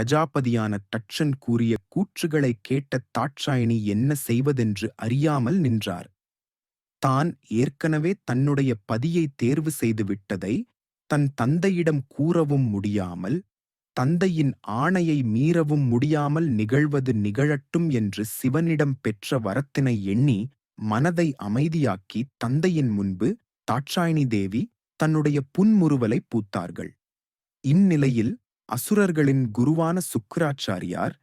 பிரஜாபதியான தட்சன் கூறிய கூற்றுகளைக் கேட்ட தாட்சாயணி என்ன செய்வதென்று அறியாமல் நின்றார். தான் ஏற்கனவே தன்னுடைய பதியை தேர்வு செய்து விட்டதை தன் தந்தையிடம் கூறவும் முடியாமல் தந்தையின் ஆணையை மீறவும் முடியாமல் நிகழ்வது நிகழட்டும் என்று சிவனிடம் பெற்ற வரத்தினை எண்ணி மனதை அமைதியாக்கி தந்தையின் முன்பு தாட்சாயணி தேவி தன்னுடைய புன்முறுவலை பூத்தார்கள். இந்நிலையில் அசுரர்களின் குருவான சுக்கராச்சாரியார்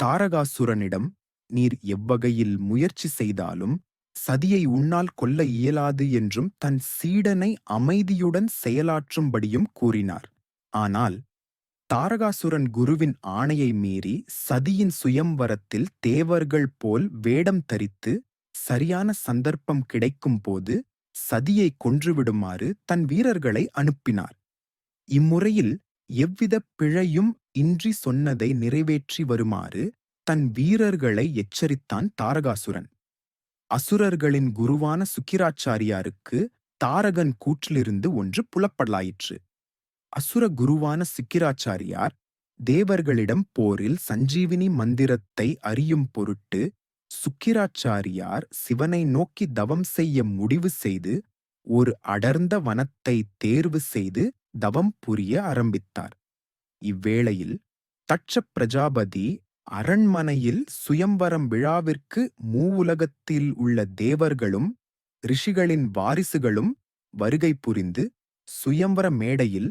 தாரகாசுரனிடம் நீர் எவ்வகையில் முயற்சி செய்தாலும் சதியை உன்னால் கொல்ல இயலாது என்றும் தன் சீடனை அமைதியுடன் செயலாற்றும்படியும் கூறினார். ஆனால் தாரகாசுரன் குருவின் ஆணையை மீறி சதியின் சுயம்வரத்தில் தேவர்கள் போல் வேடம் தரித்து சரியான சந்தர்ப்பம் கிடைக்கும் போது சதியை கொன்றுவிடுமாறு தன் வீரர்களை அனுப்பினார். இம்முறையில் எவ்வித பிழையும் இன்றி சொன்னதை நிறைவேற்றி வருமாறு தன் வீரர்களை எச்சரித்தான் தாரகாசுரன். அசுரர்களின் குருவான சுக்கிராச்சாரியாருக்கு தாரகன் கூற்றிலிருந்து ஒன்று புலப்படலாயிற்று. அசுர குருவான சிக்கிராச்சாரியார் தேவர்களிடம் போரில் சஞ்சீவினி மந்திரத்தை அறியும் பொருட்டு சுக்கிராச்சாரியார் சிவனை நோக்கி தவம் செய்ய முடிவு செய்து ஒரு அடர்ந்த வனத்தை தேர்வு செய்து தவம் புரிய ஆரம்பித்தார். இவ்வேளையில் தட்ச பிரஜாபதி அரண்மனையில் சுயம்வரம் விழாவிற்கு மூவுலகத்தில் உள்ள தேவர்களும் ரிஷிகளின் வாரிசுகளும் வருகை புரிந்து சுயம்வர மேடையில்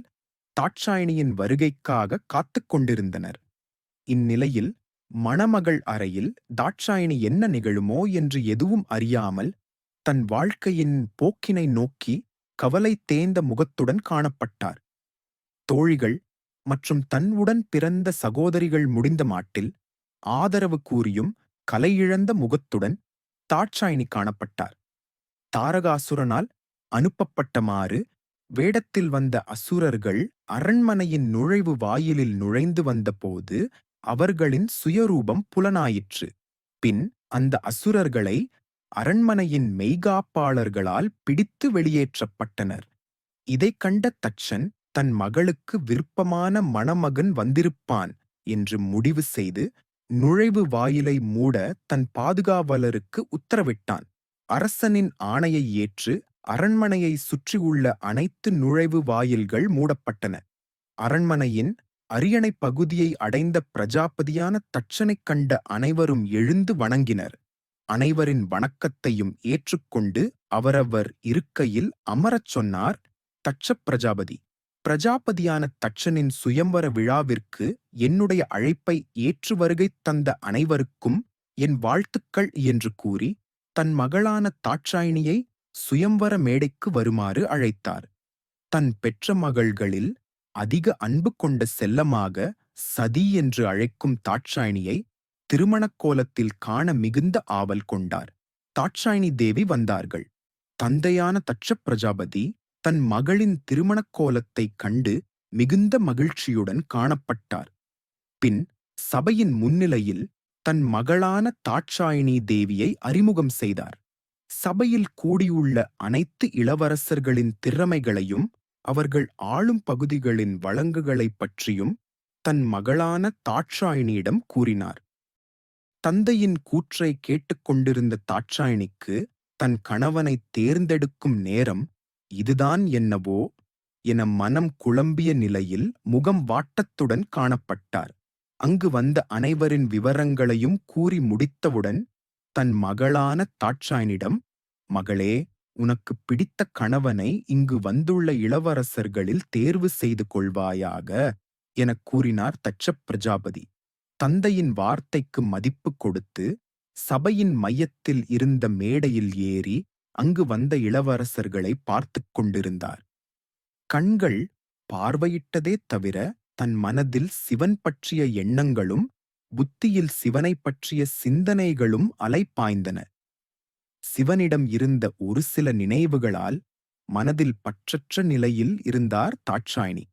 தாட்சாயணியின் வருகைக்காக காத்துக் கொண்டிருந்தனர். இந்நிலையில் மணமகள் அறையில் தாட்சாயணி என்ன நிகழுமோ என்று எதுவும் அறியாமல் தன் வாழ்க்கையின் போக்கினை நோக்கி கவலை தேய்ந்த முகத்துடன் காணப்பட்டார். தோழிகள் மற்றும் தன்னுடன் பிறந்த சகோதரிகள் முடிந்த மாட்டில் ஆதரவு கூறியும் கலையிழந்த முகத்துடன் தாட்சாயினி காணப்பட்டார். தாரகாசுரனால் அனுப்பப்பட்டமாறு வேடத்தில் வந்த அசுரர்கள் அரண்மனையின் நுழைவு வாயிலில் நுழைந்து வந்தபோது அவர்களின் சுயரூபம் புலனாயிற்று. பின் அந்த அசுரர்களை அரண்மனையின் மெய்காப்பாளர்களால் பிடித்து வெளியேற்றப்பட்டனர். இதைக் கண்ட தச்சன் தன் மகளுக்கு விருப்பமான மணமகன் வந்திருப்பான் என்று முடிவு செய்து நுழைவு வாயிலை மூட தன் பாதுகாவலருக்கு உத்தரவிட்டான். அரசனின் ஆணையை ஏற்று அரண்மனையை சுற்றியுள்ள அனைத்து நுழைவு வாயில்கள் மூடப்பட்டன. அரண்மனையின் அரியணை பகுதியை அடைந்த பிரஜாபதியான தட்சனைக் கண்ட அனைவரும் எழுந்து வணங்கினர். அனைவரின் வணக்கத்தையும் ஏற்றுக்கொண்டு அவரவர் இருக்கையில் அமரச் சொன்னார் தட்ச பிரஜாபதி. பிரஜாபதியான தட்சனின் சுயம்வர விழாவிற்கு என்னுடைய அழைப்பை ஏற்று வருகை தந்த அனைவருக்கும் என் வாழ்த்துக்கள் என்று கூறி தன் மகளான தாட்சாயினியை சுயம்வர மேடைக்கு வருமாறு அழைத்தார். தன் பெற்ற மகள்களில் அதிக அன்பு கொண்ட செல்லமாக சதி என்று அழைக்கும் தாட்சாயினியை திருமணக் கோலத்தில் காண மிகுந்த ஆவல் கொண்டார். தாட்சாயினி தேவி வந்தார்கள். தந்தையான தட்ச பிரஜாபதி தன் மகளின் திருமணக் கோலத்தைக் கண்டு மிகுந்த மகிழ்ச்சியுடன் காணப்பட்டார். பின் சபையின் முன்னிலையில் தன் மகளான தாட்சாயினி தேவியை அறிமுகம் செய்தார். சபையில் கூடியுள்ள அனைத்து இளவரசர்களின் திறமைகளையும் அவர்கள் ஆளும் பகுதிகளின் வழங்குகளைப் பற்றியும் தன் மகளான தாட்சாயினியிடம் கூறினார். தந்தையின் கூற்றை கேட்டுக்கொண்டிருந்த தாட்சாயணிக்கு தன் கணவனை தேர்ந்தெடுக்கும் நேரம் இதுதான் என்னவோ என மனம் குழம்பிய நிலையில் முகம் வாட்டத்துடன் காணப்பட்டார். அங்கு வந்த அனைவரின் விவரங்களையும் கூறி முடித்தவுடன் தன் மகளான தாட்சாயனிடம் மகளே உனக்கு பிடித்த கணவனை இங்கு வந்துள்ள இளவரசர்களில் தேர்வு செய்து கொள்வாயாக எனக் கூறினார் தச்சப் பிரஜாபதி. தந்தையின் வார்த்தைக்கு மதிப்பு கொடுத்து சபையின் மையத்தில் இருந்த மேடையில் ஏறி அங்கு வந்த இளவரசர்களை பார்த்துக் கொண்டிருந்தார். கண்கள் பார்வையிட்டதே தவிர தன் மனதில் சிவன் பற்றிய எண்ணங்களும் புத்தியில் சிவனை பற்றிய சிந்தனைகளும் அலைப்பாய்ந்தன சிவனிடம் இருந்த ஒரு சில நினைவுகளால் மனதில் பற்றற்ற நிலையில் இருந்தார் தாட்சாயினி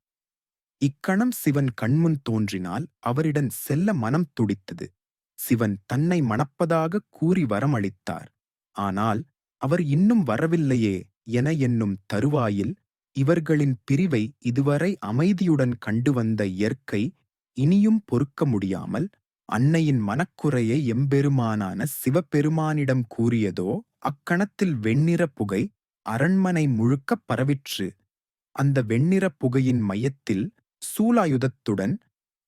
இக்கணம் சிவன் கண்முன் தோன்றினால் அவரிடம் செல்ல மனம் துடித்தது. சிவன் தன்னை மணப்பதாக கூறி வரமளித்தார். ஆனால் அவர் இன்னும் வரவில்லையே என என்னும் தருவாயில் இவர்களின் பிரிவை இதுவரை அமைதியுடன் கண்டு வந்த இயற்கை இனியும் பொறுக்க முடியாமல் அன்னையின் மனக்குறையை எம்பெருமானான சிவபெருமானிடம் கூறியதோ அக்கணத்தில் வெண்ணிற புகை அரண்மனை முழுக்க பரவிற்று. அந்த வெண்ணிற புகையின் மையத்தில் சூலாயுதத்துடன்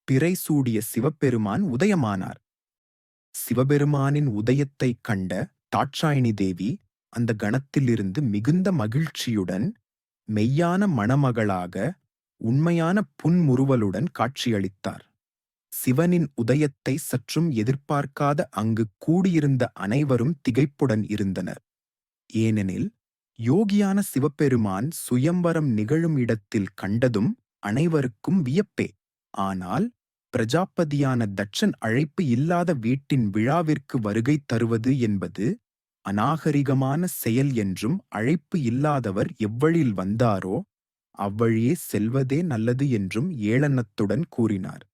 பிறை சூடிய சிவபெருமான் உதயமானார். சிவபெருமானின் உதயத்தைக் கண்ட தாட்சாயணி தேவி அந்த கணத்திலிருந்து மிகுந்த மகிழ்ச்சியுடன் மெய்யான மணமகளாக உண்மையான புன்முறுவலுடன் காட்சியளித்தார். சிவனின் உதயத்தை சற்றும் எதிர்பார்க்காத அங்கு கூடியிருந்த அனைவரும் திகைப்புடன் இருந்தனர். ஏனெனில் யோகியான சிவபெருமான் சுயம்பரம் நிகழும் இடத்தில் கண்டதும் அனைவருக்கும் வியப்பே. ஆனால் பிரஜாபதியான தட்சன் அழைப்பு இல்லாத வீட்டின் விழாவிற்கு வருகை தருவது என்பது அநாகரிகமான செயல் என்றும் அழைப்பு இல்லாதவர் எவ்வழியில் வந்தாரோ அவ்வழியே செல்வதே நல்லது என்றும் ஏளனத்துடன் கூறினார்.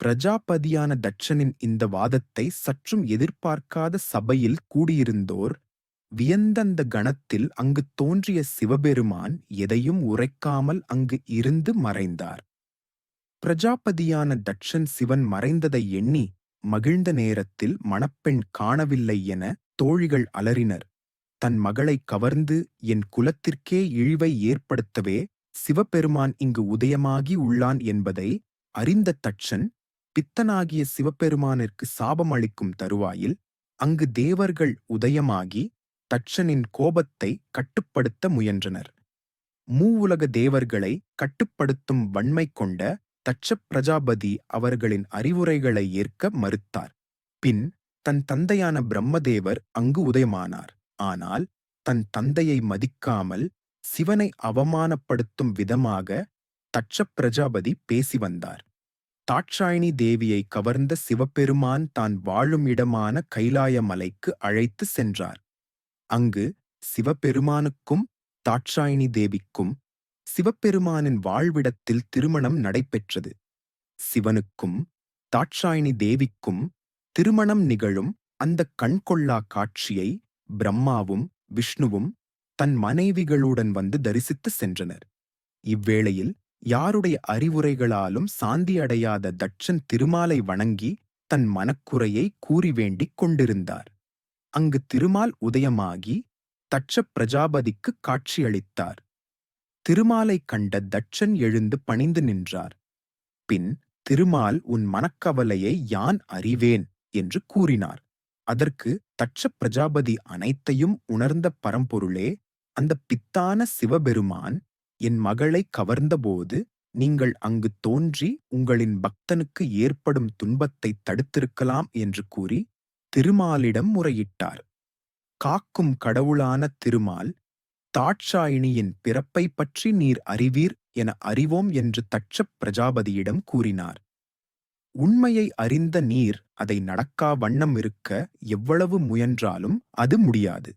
பிரஜாபதியான தட்சனின் இந்த வாதத்தை சற்றும் எதிர்பார்க்காத சபையில் கூடியிருந்தோர் வியந்தந்த கணத்தில் அங்கு தோன்றிய சிவபெருமான் எதையும் உரைக்காமல் அங்கு இருந்து மறைந்தார். பிரஜாபதியான தட்சன் சிவன் மறைந்ததை எண்ணி மகிழ்ந்த நேரத்தில் மணப்பெண் காணவில்லை என தோழிகள் அலறினர். தன் மகளை கவர்ந்து என் குலத்திற்கே இழிவை ஏற்படுத்தவே சிவபெருமான் இங்கு உதயமாகி உள்ளான் என்பதை அறிந்த தட்சன் பித்தனாகிய சிவபெருமானிற்கு சாபம் அளிக்கும் தருவாயில் அங்கு தேவர்கள் உதயமாகி தட்சனின் கோபத்தை கட்டுப்படுத்த முயன்றனர். மூவுலக தேவர்களை கட்டுப்படுத்தும் வன்மை கொண்ட தட்ச பிரஜாபதி அவர்களின் அறிவுரைகளை ஏற்க மறுத்தார். பின் தன் தந்தையான பிரம்மதேவர் அங்கு உதயமானார். ஆனால் தன் தந்தையை மதிக்காமல் சிவனை அவமானப்படுத்தும் விதமாக தட்ச பிரஜாபதி பேசி வந்தார். தாட்சாயணி தேவியை கவர்ந்த சிவபெருமான் தான் வாழும் இடமான கைலாய மலைக்கு அழைத்து சென்றார். அங்கு சிவபெருமானுக்கும் தாட்சாயணி தேவிக்கும் சிவபெருமானின் வாழ்விடத்தில் திருமணம் நடைபெற்றது. சிவனுக்கும் தாட்சாயணி தேவிக்கும் திருமணம் நிகழும் அந்த கண்கொள்ளா காட்சியை பிரம்மாவும் விஷ்ணுவும் தன் மனைவிகளுடன் வந்து தரிசித்து சென்றனர். இவ்வேளையில் யாருடைய அறிவுரைகளாலும் சாந்தி அடையாத தட்சன் திருமாலை வணங்கி தன் மனக்குறையை கூறி வேண்டிக் கொண்டிருந்தார். அங்கு திருமால் உதயமாகி தட்ச பிரஜாபதிக்கு காட்சியளித்தார். திருமாலைக் கண்ட தட்சன் எழுந்து பணிந்து நின்றார். பின் திருமால் உன் மனக்கவலையை யான் அறிவேன்? என்று கூறினார். அதற்கு தட்ச பிரஜாபதி அனைத்தையும் உணர்ந்த பரம்பொருளே அந்த பித்தான சிவபெருமான் என் மகளை கவர்ந்தபோது நீங்கள் அங்கு தோன்றி உங்களின் பக்தனுக்கு ஏற்படும் துன்பத்தை தடுத்திருக்கலாம் என்று கூறி திருமாலிடம் முறையிட்டார். காக்கும் கடவுளான திருமால் தாட்சாயினியின் பிறப்பை பற்றி நீர் அறிவீர் என அறிவோம் என்று தட்சப் பிரஜாபதியிடம் கூறினார். உண்மையை அறிந்த நீர் அதை நடக்கா வண்ணம் இருக்க எவ்வளவு முயன்றாலும் அது முடியாது.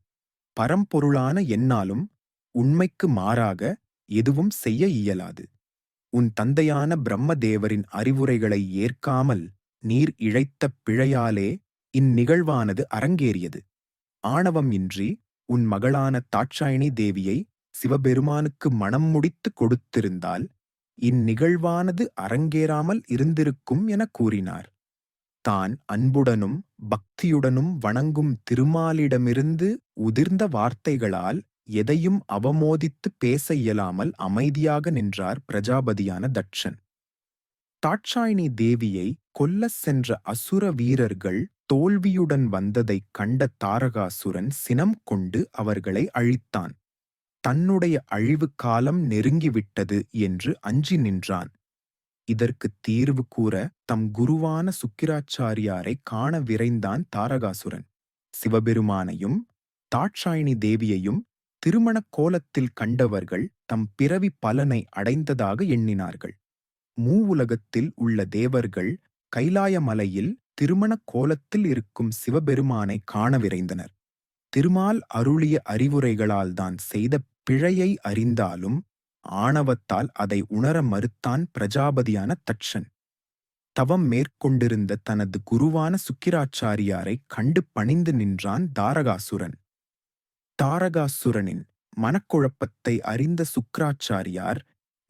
பரம்பொருளான என்னாலும் உண்மைக்கு மாறாக எதுவும் செய்ய இயலாது. உன் தந்தையான பிரம்மதேவரின் அறிவுரைகளை ஏற்காமல் நீர் இழைத்த பிழையாலே இந்நிகழ்வானது அரங்கேறியது. ஆணவம் இன்றி உன் மகளான தாட்சாயணி தேவியை சிவபெருமானுக்கு மணம் முடித்து கொடுத்திருந்தால் இந்நிகழ்வானது அரங்கேறாமல் இருந்திருக்கும் என கூறினார். தான் அன்புடனும் பக்தியுடனும் வணங்கும் திருமாலிடமிருந்து உதிர்ந்த வார்த்தைகளால் எதையும் அவமோதித்து பேச இயலாமல் அமைதியாக நின்றார் பிரஜாபதியான தட்சன். தாட்சாயினி தேவியை கொல்லச் சென்ற அசுர வீரர்கள் தோல்வியுடன் வந்ததைக் கண்ட தாரகாசுரன் சினம் கொண்டு அவர்களை அழித்தான். தன்னுடைய அழிவு காலம் நெருங்கிவிட்டது என்று அஞ்சி நின்றான். இதற்கு தீர்வு கூற தம் குருவான சுக்கிராச்சாரியாரை காண விரைந்தான் தாரகாசுரன். சிவபெருமானையும் தாட்சாயினி தேவியையும் திருமண கோலத்தில் கண்டவர்கள் தம் பிறவி பலனை அடைந்ததாக எண்ணினார்கள். மூவுலகத்தில் உள்ள தேவர்கள் கைலாய மலையில் திருமண கோலத்தில் இருக்கும் சிவபெருமானை காண விரைந்தனர். திருமால் அருளிய அறிவுரைகளால் தான் செய்த பிழையை அறிந்தாலும் ஆணவத்தால் அதை உணர மறுத்தான் பிரஜாபதியான தட்சன். தவம் மேற்கொண்டிருந்த தனது குருவான சுக்கிராச்சாரியாரை கண்டு பணிந்து நின்றான் தாரகாசுரன். தாரகாசுரனின் மனக்குழப்பத்தை அறிந்த சுக்கிராச்சாரியார்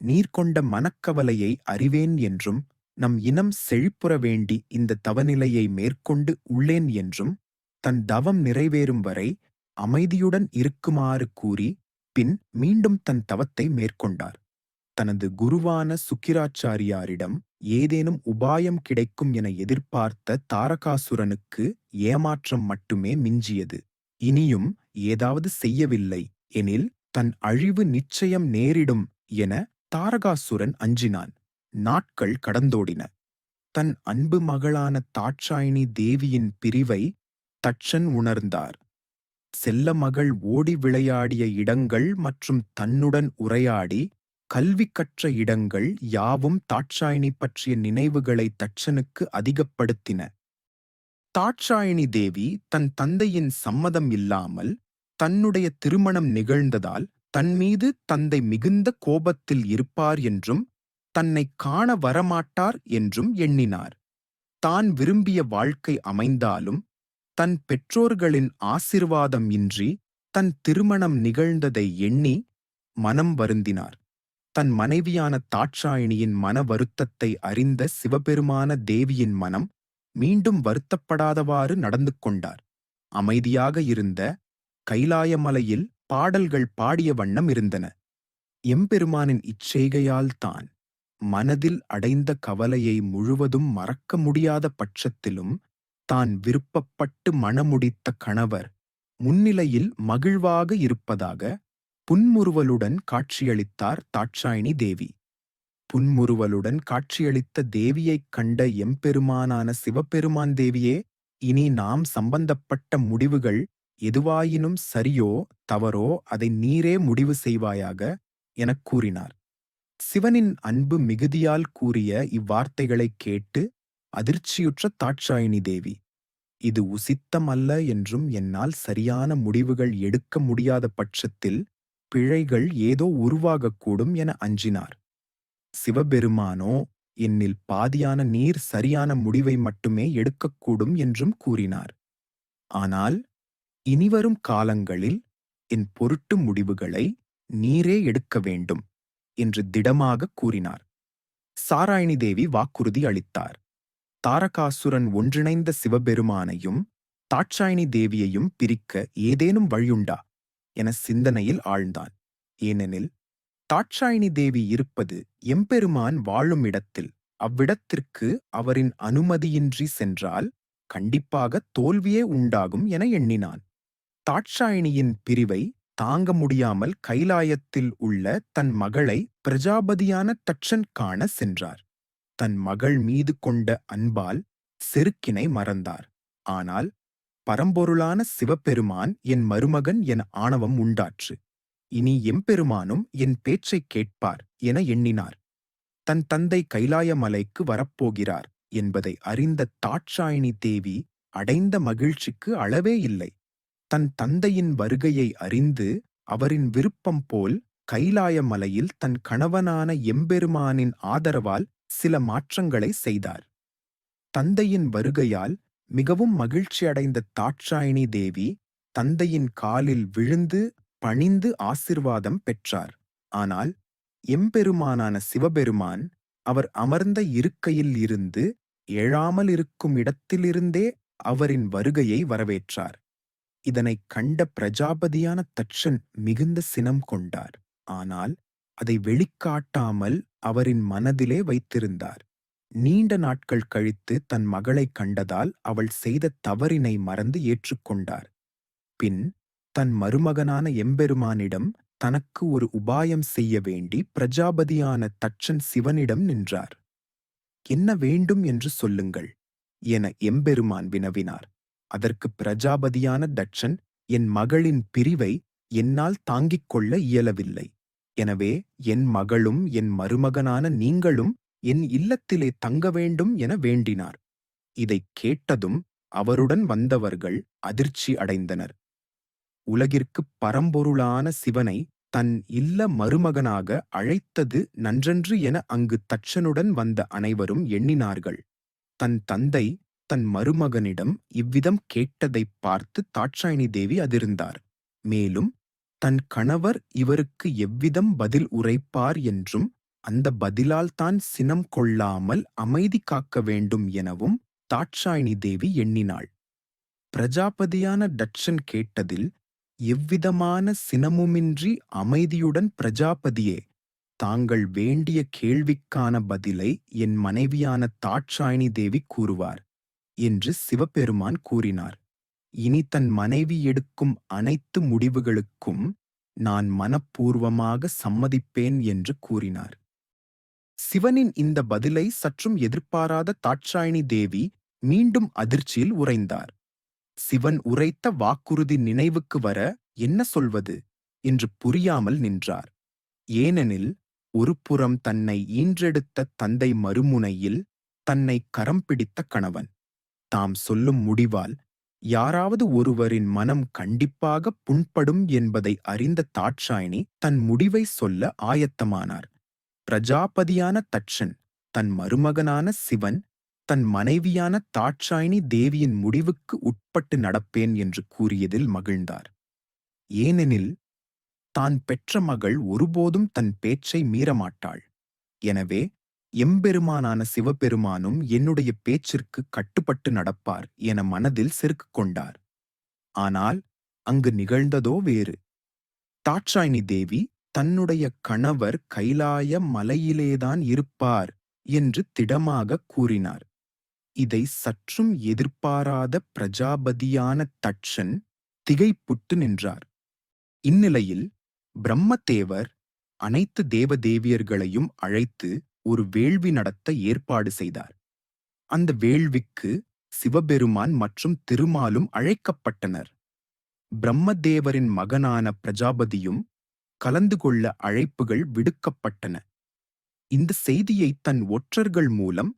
நீர் கொண்ட மனக்கவலையை அறிவேன் என்றும் நம் இனம் செழிப்புற வேண்டி இந்த தவநிலையை மேற்கொண்டு உள்ளேன் என்றும் தன் தவம் நிறைவேறும் வரை அமைதியுடன் இருக்குமாறு கூறி பின் மீண்டும் தன் தவத்தை மேற்கொண்டார். தனது குருவான சுக்கிராச்சாரியாரிடம் ஏதேனும் உபாயம் கிடைக்கும் என எதிர்பார்த்த தாரகாசுரனுக்கு ஏமாற்றம் மட்டுமே மிஞ்சியது. இனியும் ஏதாவது செய்யவில்லை எனில் தன் அழிவு நிச்சயம் நேரிடும் என தாரகாசுரன் அஞ்சினான். நாட்கள் கடந்தோடின. தன் அன்பு மகளான தாட்சாயினி தேவியின் பிரிவை தட்சன் உணர்ந்தார். செல்ல மகள் ஓடி விளையாடிய இடங்கள் மற்றும் தன்னுடன் உரையாடி கல்வி கற்ற இடங்கள் யாவும் தாட்சாயினி பற்றிய நினைவுகளை தட்சனுக்கு அதிகப்படுத்தின. தாட்சாயினி தேவி தன் தந்தையின் சம்மதம் இல்லாமல் தன்னுடைய திருமணம் நிகழ்ந்ததால் தன் மீது தந்தை மிகுந்த கோபத்தில் இருப்பார் என்றும் தன்னை காண வரமாட்டார் என்றும் எண்ணினார். தான் விரும்பிய வாழ்க்கை அமைந்தாலும் தன் பெற்றோர்களின் ஆசிர்வாதம் இன்றி தன் திருமணம் நிகழ்ந்ததை எண்ணி மனம் வருந்தினார். தன் மனைவியான தாட்சாயினியின் மன வருத்தத்தை அறிந்த சிவபெருமான தேவியின் மனம் மீண்டும் வருத்தப்படாதவாறு நடந்து கொண்டார். அமைதியாக இருந்த கைலாயமலையில் பாடல்கள் பாடிய வண்ணம் இருந்தன. எம்பெருமானின் இச்செய்கையால் தான் மனதில் அடைந்த கவலையை முழுவதும் மறக்க முடியாத பட்சத்திலும் தான் விருப்பப்பட்டு மணமுடித்த கணவர் முன்னிலையில் மகிழ்வாக இருப்பதாக புன்முறுவலுடன் காட்சியளித்தார் தாட்சாயினி தேவி. புன்முறுவலுடன் காட்சியளித்த தேவியைக் கண்ட எம்பெருமானான சிவபெருமான் தேவியே இனி நாம் சம்பந்தப்பட்ட முடிவுகள் எதுவாயினும் சரியோ தவறோ அதை நீரே முடிவு செய்வாயாக எனக் கூறினார். சிவனின் அன்பு மிகுதியால் கூறிய இவ்வார்த்தைகளைக் கேட்டு அதிர்ச்சியுற்ற தாட்சாயினி தேவி இது உசித்தமல்ல என்றும் என்னால் சரியான முடிவுகள் எடுக்க முடியாத பட்சத்தில் பிழைகள் ஏதோ உருவாகக்கூடும் என அஞ்சினார். சிவபெருமானோ என்னில் பாதியான நீர் சரியான முடிவை மட்டுமே எடுக்கக்கூடும் என்றும் கூறினார். ஆனால் இனிவரும் காலங்களில் என் பொருட்டு முடிவுகளை நீரே எடுக்க வேண்டும். என்று திடமாக கூறினார். சாராயணி தேவி வாக்குறுதி அளித்தார். தாரகாசுரன் ஒன்றிணைந்த சிவபெருமானையும் தாட்சாயணி தேவியையும் பிரிக்க ஏதேனும் வழியுண்டா? என சிந்தனையில் ஆழ்ந்தான். ஏனெனில் தாட்சாயணி தேவி இருப்பது எம்பெருமான் வாழும் இடத்தில் அவ்விடத்திற்கு அவரின் அனுமதியின்றி சென்றால் கண்டிப்பாக தோல்வியே உண்டாகும் என எண்ணினான். தாட்சாயணியின் பிரிவை தாங்க முடியாமல் கைலாயத்தில் உள்ள தன் மகளை பிரஜாபதியான தட்சன் காண சென்றார். தன் மகள் மீது கொண்ட அன்பால் செருக்கினை மறந்தார். ஆனால் பரம்பொருளான சிவபெருமான் என் மருமகன் என ஆணவம் உண்டாற்று. இனி எம்பெருமானும் என் பேச்சைக் கேட்பார் என எண்ணினார். தன் தந்தை கைலாயமலைக்கு வரப்போகிறார் என்பதை அறிந்த தாட்சாயினி தேவி அடைந்த மகிழ்ச்சிக்கு அளவே இல்லை. தன் தந்தையின் வருகையை அறிந்து அவரின் விருப்பம் போல் கைலாய மலையில் தன் கணவனான எம்பெருமானின் ஆதரவால் சில மாற்றங்களை செய்தார். தந்தையின் வருகையால் மிகவும் மகிழ்ச்சியடைந்த தாட்சாயினி தேவி தந்தையின் காலில் விழுந்து பணிந்து ஆசிர்வாதம் பெற்றார். ஆனால் எம்பெருமானான சிவபெருமான் அவர் அமர்ந்த இருக்கையில் இருந்து எழாமல் இருக்கும் இடத்திலிருந்தே அவரின் வருகையை வரவேற்றார். இதனைக் கண்ட பிரஜாபதியான தட்சன் மிகுந்த சினம் கொண்டார். ஆனால் அதை வெளிக்காட்டாமல் அவரின் மனதிலே வைத்திருந்தார். நீண்ட நாட்கள் கழித்து தன் மகளைக் கண்டதால் அவள் செய்த தவறினை மறந்து ஏற்றுக்கொண்டார். பின் தன் மருமகனான எம்பெருமானிடம் தனக்கு ஒரு உபாயம் செய்ய வேண்டி பிரஜாபதியான தட்சன் சிவனிடம் நின்றார். என்ன வேண்டும் என்று சொல்லுங்கள் என எம்பெருமான் வினவினார். அதற்கு பிரஜாபதியான தட்சன் என் மகளின் பிரிவை என்னால் தாங்கிக் கொள்ள இயலவில்லை. எனவே என் மகளும் என் மருமகனான நீங்களும் என் இல்லத்திலே தங்க வேண்டும் என வேண்டினார். இதைக் கேட்டதும் அவருடன் வந்தவர்கள் அதிர்ச்சி அடைந்தனர். உலகிற்குப் பரம்பொருளான சிவனை தன் இல்ல மருமகனாக அழைத்தது நன்றன்று என அங்கு தட்சனுடன் வந்த அனைவரும் எண்ணினார்கள். தன் தந்தை தன் மருமகனிடம் இவ்விதம் கேட்டதைப் பார்த்து தாட்சாயினி தேவி அதிர்ந்தார். மேலும் தன் கணவர் இவருக்கு எவ்விதம் பதில் உரைப்பார் என்றும் அந்த பதிலால் தான் சினம் கொள்ளாமல் அமைதி காக்க வேண்டும் எனவும் தாட்சாயணி தேவி எண்ணினாள். பிரஜாபதியான டட்சன் கேட்டதில் எவ்விதமான சினமுமின்றி அமைதியுடன் பிரஜாபதியே தாங்கள் வேண்டிய கேள்விக்கான பதிலை என் மனைவியான தாட்சாயணி தேவி கூறுவார். என்று சிவபெருமான் கூறினார். இனி தன் மனைவி எடுக்கும் அனைத்து முடிவுகளுக்கும் நான் மனப்பூர்வமாக சம்மதிப்பேன் என்று கூறினார். சிவனின் இந்த பதிலை சற்றும் எதிர்பாராத தாட்சாயணி தேவி மீண்டும் அதிர்ச்சியில் உறைந்தார். சிவன் உரைத்த வாக்குறுதி நினைவுக்கு வர என்ன சொல்வது? என்று புரியாமல் நின்றார். ஏனெனில் ஒருபுறம் தன்னை ஈன்றெடுத்த தந்தை மறுமுனையில் தன்னை கரம் பிடித்த கணவன். தாம் சொல்லும் முடிவால் யாராவது ஒருவரின் மனம் கண்டிப்பாக புண்படும் என்பதை அறிந்த தாட்சாயினி தன் முடிவை சொல்ல ஆயத்தமானார். பிரஜாபதியான தட்சன் தன் மருமகனான சிவன் தன் மனைவியான தாட்சாயினி தேவியின் முடிவுக்கு உட்பட்டு நடப்பேன் என்று கூறியதில் மகிழ்ந்தார். ஏனெனில் தான் பெற்ற மகள் ஒருபோதும் தன் பேச்சை மீறமாட்டாள். எனவே எம்பெருமானான சிவபெருமானும் என்னுடைய பேச்சிற்கு கட்டுப்பட்டு நடப்பார் என மனதில் செருக்கு கொண்டார். ஆனால் அங்கு நிகழ்ந்ததோ வேறு. தாட்சாயினி தேவி தன்னுடைய கணவர் கைலாய மலையிலேதான் இருப்பார் என்று திடமாக கூறினார். இதை சற்றும் எதிர்பாராத பிரஜாபதியான தட்சன் திகைப்புட்டு நின்றார். இந்நிலையில் பிரம்மதேவர் அனைத்து தேவதேவியர்களையும் அழைத்து ஒரு வேள்வி நடத்த ஏற்பாடு செய்தார். அந்த வேள்விக்கு சிவபெருமான் மற்றும் திருமாலும் அழைக்கப்பட்டனர். பிரம்மதேவரின் மகனான பிரஜாபதியும் கலந்து கொள்ள அழைப்புகள் விடுக்கப்பட்டன. இந்த செய்தியை தன் ஒற்றர்கள் மூலம்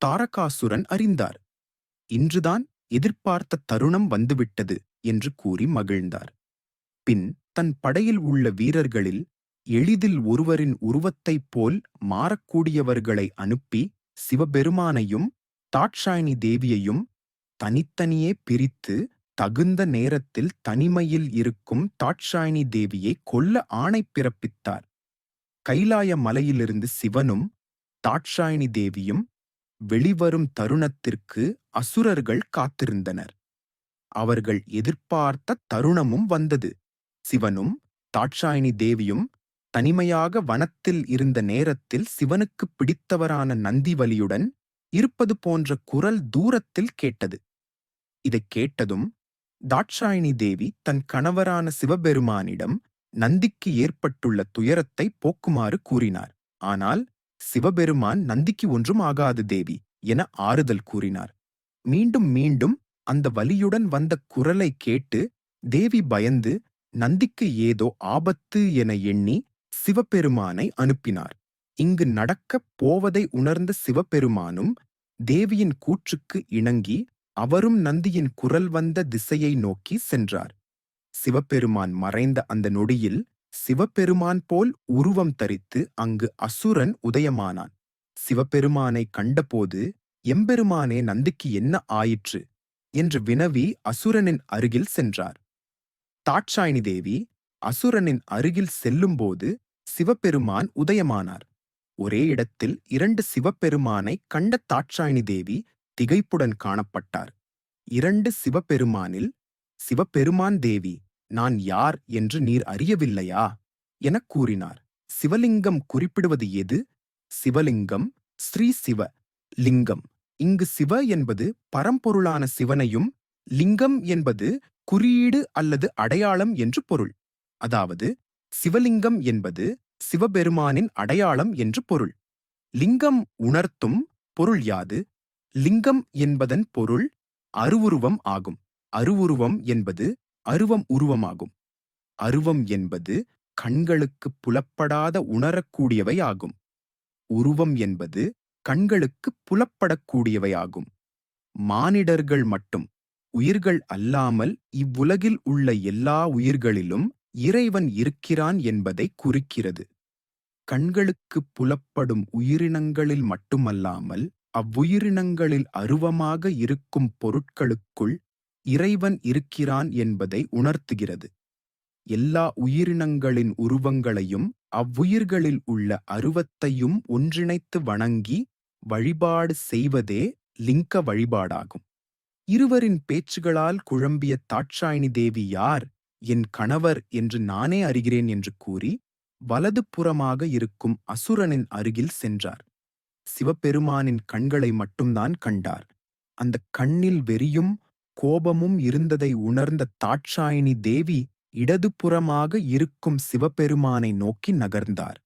தாரகாசுரன் அறிந்தார். இன்றுதான் எதிர்பார்த்த தருணம் வந்துவிட்டது என்று கூறி மகிழ்ந்தார். பின் தன் படையில் உள்ள வீரர்களில் எளிதில் ஒருவரின் உருவத்தைப் போல் மாறக்கூடியவர்களை அனுப்பி சிவபெருமானையும் தாட்சாயணி தேவியையும் தனித்தனியே பிரித்து தகுந்த நேரத்தில் தனிமையில் இருக்கும் தாட்சாயணி தேவியை கொல்ல ஆணை பிறப்பித்தார். கைலாய மலையிலிருந்து சிவனும் தாட்சாயணி தேவியும் வெளிவரும் தருணத்திற்கு அசுரர்கள் காத்திருந்தனர். அவர்கள் எதிர்பார்த்த தருணமும் வந்தது. சிவனும் தாட்சாயணி தேவியும் தனிமையாக வனத்தில் இருந்த நேரத்தில் சிவனுக்கு பிடித்தவரான நந்திவலியுடன் இருப்பது போன்ற குரல் தூரத்தில் கேட்டது. இதைக் கேட்டதும் தாட்சாயணி தேவி தன் கணவரான சிவபெருமானிடம் நந்திக்கு ஏற்பட்டுள்ள துயரத்தை போக்குமாறு கூறினார். ஆனால் சிவபெருமான் நந்திக்கு ஒன்றும் ஆகாது தேவி என ஆறுதல் கூறினார். மீண்டும் மீண்டும் அந்த வலியுடன் வந்த குரலை கேட்டு தேவி பயந்து நந்திக்கு ஏதோ ஆபத்து என எண்ணி சிவபெருமானை அனுப்பினார். இங்கு நடக்கப் போவதை உணர்ந்த சிவபெருமானும் தேவியின் கூற்றுக்கு இணங்கி அவரும் நந்தியின் குரல் வந்த திசையை நோக்கி சென்றார். சிவபெருமான் மறைந்த அந்த நொடியில் சிவபெருமான் போல் உருவம் தரித்து அங்கு அசுரன் உதயமானான். சிவபெருமானை கண்டபோது எம்பெருமானே நந்திக்கு என்ன ஆயிற்று? என்று வினவி அசுரனின் அருகில் சென்றார். தாட்சாயணி தேவி அசுரனின் அருகில் செல்லும்போது சிவபெருமான் உதயமானார். ஒரே இடத்தில் இரண்டு சிவபெருமானை கண்ட தாட்சாயணி தேவி திகைப்புடன் காணப்பட்டார். இரண்டு சிவபெருமானில் சிவபெருமான் தேவி நான் யார் என்று நீர் அறியவில்லையா? எனக் கூறினார். சிவலிங்கம் குறிப்பிடுவது எது? சிவலிங்கம் ஸ்ரீ சிவ லிங்கம். இங்கு சிவ என்பது பரம்பொருளான சிவனையும் லிங்கம் என்பது குறியீடு அல்லது அடையாளம் என்று பொருள். அதாவது சிவலிங்கம் என்பது சிவபெருமானின் அடையாளம் என்று பொருள். லிங்கம் உணர்த்தும் பொருள் யாது? லிங்கம் என்பதன் பொருள் அருவுருவம் ஆகும். அருவுருவம் என்பது அருவம் உருவமாகும். அருவம் என்பது கண்களுக்கு புலப்படாத உணரக்கூடியவை ஆகும். உருவம் என்பது கண்களுக்கு புலப்படக்கூடியவை ஆகும். மானிடர்கள் மட்டும் உயிர்கள் அல்லாமல் இவ்வுலகில் உள்ள எல்லா உயிர்களிலும் இறைவன் இருக்கிறான் என்பதை குறிக்கிறது. கண்களுக்கு புலப்படும் உயிரினங்களில் மட்டுமல்லாமல் அவ்வுயிரினங்களில் அருவமாக இருக்கும் பொருட்களுக்குள் இறைவன் இருக்கிறான் என்பதை உணர்த்துகிறது. எல்லா உயிரினங்களின் உருவங்களையும் அவ்வுயிர்களில் உள்ள அருவத்தையும் ஒன்றிணைத்து வணங்கி வழிபாடு செய்வதே லிங்க வழிபாடாகும். இருவரின் பேச்சுகளால் குழம்பிய தாட்சாயினி தேவி யார்? என் கணவர் என்று நானே அறிகிறேன் என்று கூறி வலதுபுறமாக இருக்கும் அசுரனின் அருகில் சென்றார். சிவபெருமானின் கண்களை மட்டும்தான் கண்டார். அந்த கண்ணில் வெறியும் கோபமும் இருந்ததை உணர்ந்த தாட்சாயினி தேவி இடதுபுறமாக இருக்கும் சிவபெருமானை நோக்கி நகர்ந்தார்.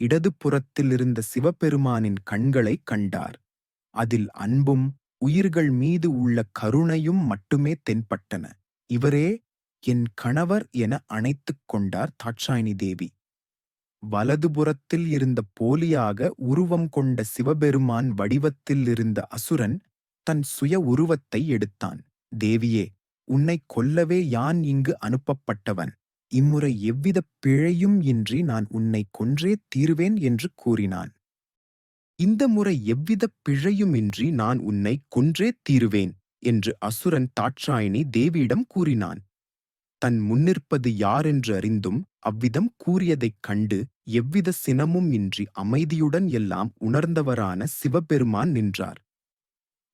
இடதுபுறத்தில் இருந்த சிவபெருமானின் கண்களை கண்டார். அதில் அன்பும் உயிர்கள் மீது உள்ள கருணையும் மட்டுமே தென்பட்டன. இவரே என் கணவர் என அணைத்துக் கொண்டார் தாட்சாயினி தேவி. வலதுபுறத்தில் இருந்த போலியாக உருவம் கொண்ட சிவபெருமான் வடிவத்தில் இருந்த அசுரன் தன் சுய உருவத்தை எடுத்தான். தேவியே உன்னை கொல்லவே யான் இங்கு அனுப்பப்பட்டவன்? இம்முறை எவ்வித பிழையும் இன்றி நான் உன்னை கொன்றே தீருவேன் என்று கூறினான். இந்த முறை எவ்வித பிழையுமின்றி நான் உன்னை கொன்றே தீருவேன் என்று அசுரன் தாட்சாயினி தேவியிடம் கூறினான். தன் முன்னிற்பது யாரென்று அறிந்தும் அவ்விதம் கூறியதைக் கண்டு எவ்வித சினமும் இன்றி அமைதியுடன் எல்லாம் உணர்ந்தவரான சிவபெருமான் நின்றார்.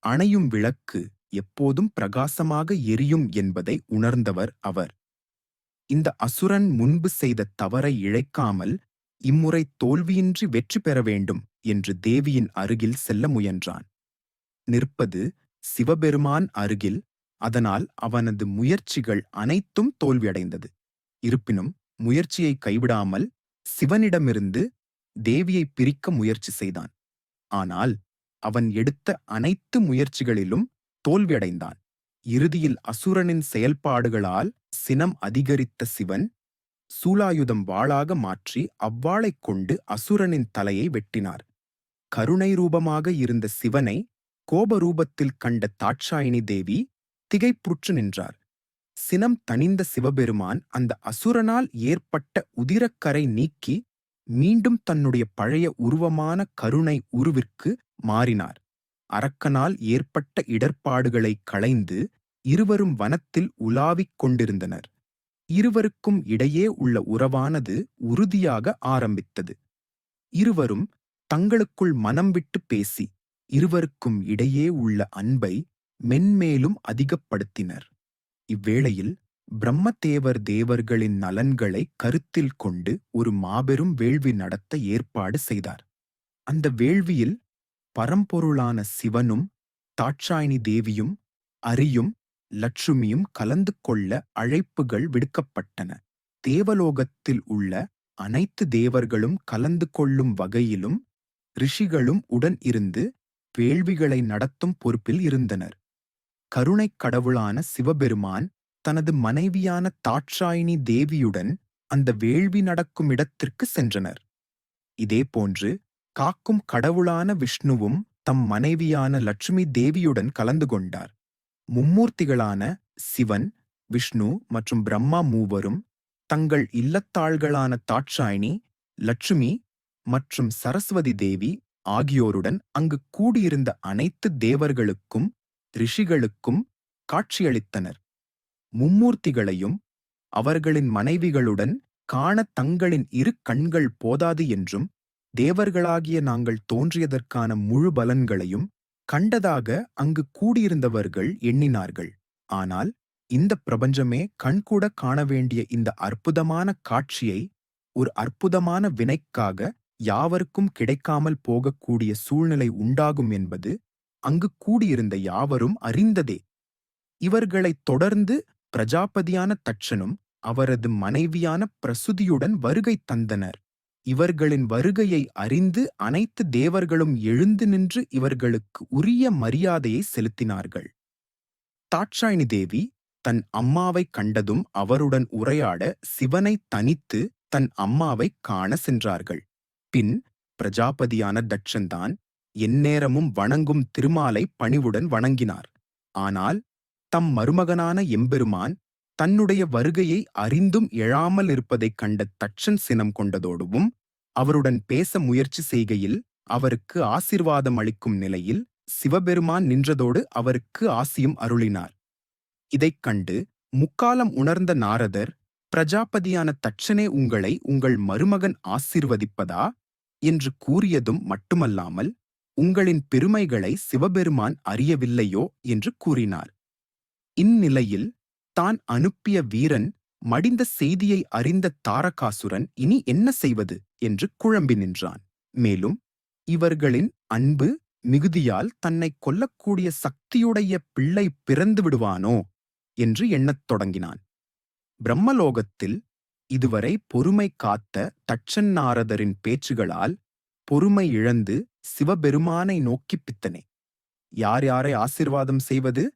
அணையும் விளக்கு எப்போதும் பிரகாசமாக எரியும் என்பதை உணர்ந்தவர் அவர். இந்த அசுரன் முன்பு செய்த தவறை இழைக்காமல் இம்முறை தோல்வியின்றி வெற்றி பெற வேண்டும் என்று தேவியின் அருகில் செல்ல முயன்றான். நிற்பது சிவபெருமான் அருகில் அதனால் அவனது முயற்சிகள் அனைத்தும் தோல்வியடைந்தது. இருப்பினும் முயற்சியை கைவிடாமல் சிவனிடமிருந்து தேவியை பிரிக்க முயற்சி செய்தான். ஆனால் அவன் எடுத்த அனைத்து முயற்சிகளிலும் தோல்வியடைந்தான். இறுதியில் அசுரனின் செயல்பாடுகளால் சினம் அதிகரித்த சிவன் சூலாயுதம் வாளாக மாற்றி அவ்வாளைக் கொண்டு அசுரனின் தலையை வெட்டினார். கருணை ரூபமாக இருந்த சிவனை கோபரூபத்தில் கண்ட தாட்சாயினி தேவி திகைப்புற்று நின்றார். சினம் தணிந்த சிவபெருமான் அந்த அசுரனால் ஏற்பட்ட உதிரக்கரை நீக்கி மீண்டும் தன்னுடைய பழைய உருவமான கருணை உருவிற்கு மாறினார். அரக்கனால் ஏற்பட்ட இடர்பாடுகளை களைந்து இருவரும் வனத்தில் உலாவிக் கொண்டிருந்தனர். இருவருக்கும் இடையே உள்ள உறவானது உறுதியாக ஆரம்பித்தது. இருவரும் தங்களுக்குள் மனம் விட்டு பேசி இருவருக்கும் இடையே உள்ள அன்பை மென்மேலும் அதிகப்படுத்தினர். இவ்வேளையில் பிரம்மதேவர் தேவர்களின் நலன்களை கருத்தில் கொண்டு ஒரு மாபெரும் வேள்வி நடத்த ஏற்பாடு செய்தார். அந்த வேள்வியில் பரம்பொருளான சிவனும் தாட்சாயணி தேவியும் அரியும் லட்சுமியும் கலந்து கொள்ள அழைப்புகள் விடுக்கப்பட்டன. தேவலோகத்தில் உள்ள அனைத்து தேவர்களும் கலந்து கொள்ளும் வகையிலும் ரிஷிகளும் உடன் இருந்து வேள்விகளை நடத்தும் பொறுப்பில் இருந்தனர். கருணைக் கடவுளான சிவபெருமான் தனது மனைவியான தாட்சாயினி தேவியுடன் அந்த வேள்வி நடக்கும் இடத்திற்கு சென்றனர். இதேபோன்று காக்கும் கடவுளான விஷ்ணுவும் தம் மனைவியான லட்சுமி தேவியுடன் கலந்து கொண்டார். மும்மூர்த்திகளான சிவன் விஷ்ணு மற்றும் பிரம்மா மூவரும் தங்கள் இல்லத்தாள்களான தாட்சாயினி லட்சுமி மற்றும் சரஸ்வதி தேவி ஆகியோருடன் அங்கு கூடியிருந்த அனைத்து தேவர்களுக்கும் ரிஷிகளுக்கும் காட்சியளித்தனர். மும்மூர்த்திகளையும் அவர்களின் மனைவிகளுடன் காண தங்களின் இரு கண்கள் போதாது என்றும் தேவர்களாகிய நாங்கள் தோன்றியதற்கான முழு பலன்களையும் கண்டதாக அங்கு கூடியிருந்தவர்கள் எண்ணினார்கள். ஆனால் இந்த பிரபஞ்சமே கண்கூட காண வேண்டிய இந்த அற்புதமான காட்சியை ஒரு அற்புதமான வினைக்காக யாவருக்கும் கிடைக்காமல் போகக்கூடிய சூழ்நிலை உண்டாகும் என்பது அங்கு கூடியிருந்த யாவரும் அறிந்ததே. இவர்களைத் தொடர்ந்து பிரஜாபதியான தட்சனும் அவரது மனைவியான பிரசுதியுடன் வருகை தந்தனர். இவர்களின் வருகையை அறிந்து அனைத்து தேவர்களும் எழுந்து நின்று இவர்களுக்கு உரிய மரியாதையை செலுத்தினார்கள். தாட்சாயினி தேவி தன் அம்மாவை கண்டதும் அவருடன் உரையாட சிவனை தனித்து தன் அம்மாவை காண சென்றார்கள். பின் பிரஜாபதியான தட்சன்தான் எந்நேரமும் வணங்கும் திருமாலை பணிவுடன் வணங்கினார். ஆனால் தம் மருமகனான எம்பெருமான் தன்னுடைய வருகையை அறிந்தும் எழாமல் இருப்பதைக் கண்ட தட்சன் சினம் கொண்டதோடுவும் அவருடன் பேச முயற்சி செய்கையில் அவருக்கு ஆசிர்வாதம் அளிக்கும் நிலையில் சிவபெருமான் நின்றதோடு அவருக்கு ஆசியும் அருளினார். இதைக் கண்டு முக்காலம் உணர்ந்த நாரதர் பிரஜாபதியான தட்சனே உங்களை உங்கள் மருமகன் ஆசீர்வதிப்பதா? என்று கூறியதும் மட்டுமல்லாமல் உங்களின் பெருமைகளை சிவபெருமான் அறியவில்லையோ என்று கூறினார். இந்நிலையில் தான் அனுப்பிய வீரன் மடிந்த செய்தியை அறிந்த தாரகாசுரன் இனி என்ன செய்வது என்று குழம்பி நின்றான். மேலும் இவர்களின் அன்பு மிகுதியால் தன்னை கொல்லக்கூடிய சக்தியுடைய பிள்ளை பிறந்து விடுவானோ என்று எண்ணத் தொடங்கினான். பிரம்மலோகத்தில் இதுவரை பொறுமை காத்த தட்சன் நாரதரின் பேச்சுகளால் பொறுமை இழந்து சிவபெருமானை நோக்கிப் பித்தனே. யார் யாரை ஆசிர்வாதம் செய்வது?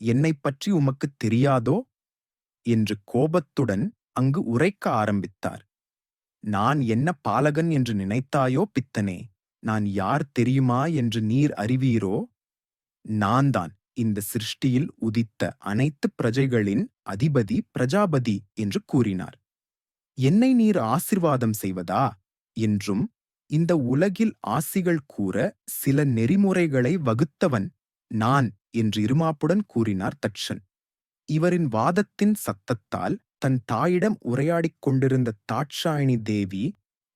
என்னைப் பற்றி உமக்குத் தெரியாதோ? என்று கோபத்துடன் அங்கு உரைக்க ஆரம்பித்தார். நான் என்ன பாலகன் என்று நினைத்தாயோ பித்தனே? நான் யார் தெரியுமா என்று நீர் அறிவீரோ? நான்தான் இந்த சிருஷ்டியில் உதித்த அனைத்து பிரஜைகளின் அதிபதி பிரஜாபதி என்று கூறினார். என்னை நீர் ஆசிர்வாதம் செய்வதா? என்றும் இந்த உலகில் ஆசிகள் கூற சில நெறிமுறைகளை வகுத்தவன் நான் என்று இருமாப்புடன் கூறினார் தட்சன். இவரின் வாதத்தின் சத்தத்தால் தன் தாயிடம் உரையாடிக் கொண்டிருந்த தாட்சாயணி தேவி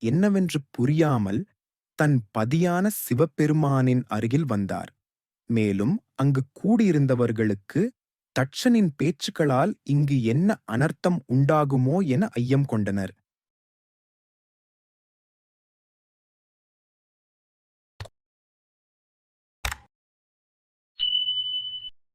என்னவென்று புரியாமல் தன் பதியான சிவபெருமானின் அருகில் வந்தார். மேலும் அங்கு கூடியிருந்தவர்களுக்கு தட்சனின் பேச்சுக்களால் இங்கு என்ன அனர்த்தம் உண்டாகுமோ என ஐயம் கொண்டனர்.